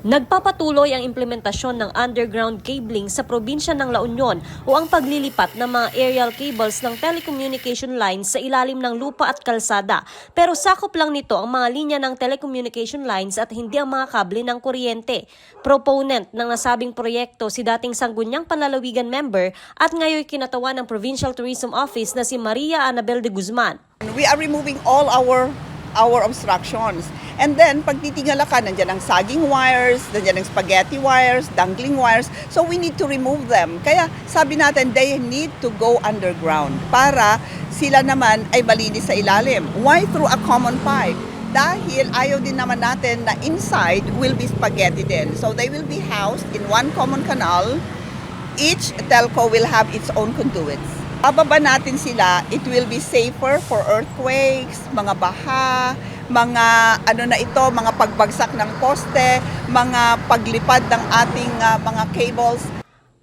Nagpapatuloy ang implementasyon ng underground cabling sa probinsya ng La Union o ang paglilipat ng mga aerial cables ng telecommunication lines sa ilalim ng lupa at kalsada. Pero sakop lang nito ang mga linya ng telecommunication lines at hindi ang mga kable ng kuryente. Proponent ng nasabing proyekto si dating Sangguniang Panlalawigan member at ngayon kinatawan ng Provincial Tourism Office na si Maria Anabel de Guzman. We are removing all our our obstructions. And then, pag titingala ka, nandiyan ang sagging wires, nandiyan ang spaghetti wires, dangling wires. So, we need to remove them. Kaya, sabi natin, they need to go underground para sila naman ay malinis sa ilalim. Why through a common pipe? Dahil ayaw din naman natin na inside will be spaghetti din. So, they will be housed in one common canal. Each telco will have its own conduits. Bababa natin sila, it will be safer for earthquakes, mga baha, mga ano na ito, mga pagbagsak ng poste, mga paglipad ng ating ah, mga cables.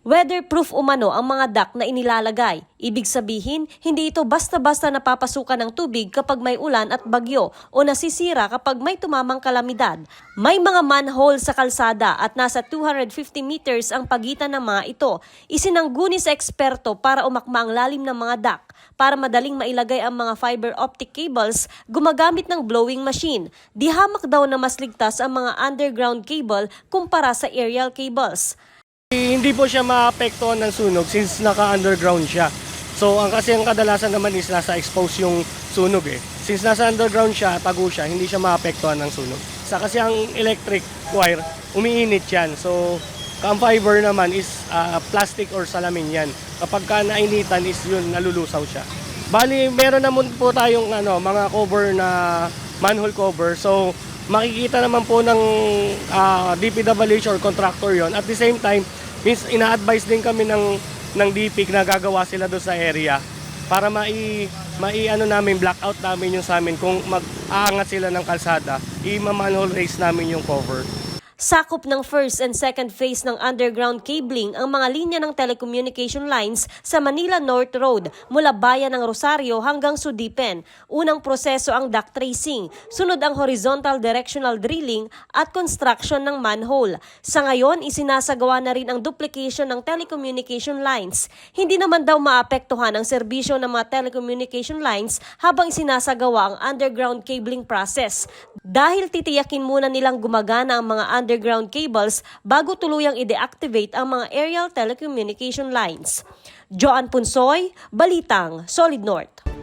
Weatherproof umano ang mga duct na inilalagay. Ibig sabihin, hindi ito basta-basta napapasukan ng tubig kapag may ulan at bagyo o nasisira kapag may tumamang kalamidad. May mga manhole sa kalsada at nasa 250 meters ang pagitan ng mga ito. Isinangguni sa eksperto para umakma ang lalim ng mga duct. Para madaling mailagay ang mga fiber optic cables, gumagamit ng blowing machine. Di hamak daw na mas ligtas ang mga underground cable kumpara sa aerial cables. Hindi po siya maapektuhan ng sunog since naka-underground siya. So ang kasi ang kadalasan naman is nasa expose yung sunog eh. Since nasa underground siya, tago siya, hindi siya maapektuhan ng sunog. Sa kasi ang electric wire, umiinit yan. So ang fiber naman is ah, plastic or salamin yan. Kapag ka nainitan is yun, nalulusaw siya. Bali, meron naman po tayong ano, mga cover na manhole cover. So makikita naman po ng ah, DPWH or contractor yon. At the same time, means ina-advise din kami ng ng DPIC na gagawa sila doon sa area para mai mai ano namin blackout namin yung sa amin kung mag-aangat sila ng kalsada, i-manhole raise namin yung cover. Sakop ng first and second phase ng underground cabling ang mga linya ng telecommunication lines sa Manila North Road mula bayan ng Rosario hanggang Sudipen. Unang proseso ang duct tracing, sunod ang horizontal directional drilling at construction ng manhole. Sa ngayon, isinasagawa na rin ang duplication ng telecommunication lines. Hindi naman daw maapektuhan ang serbisyo ng mga telecommunication lines habang isinasagawa ang underground cabling process. Dahil titiyakin muna nilang gumagana ang mga underground cables bago tuluyang i-deactivate ang mga aerial telecommunication lines. Joan Punsoy, Balitang, Solid North.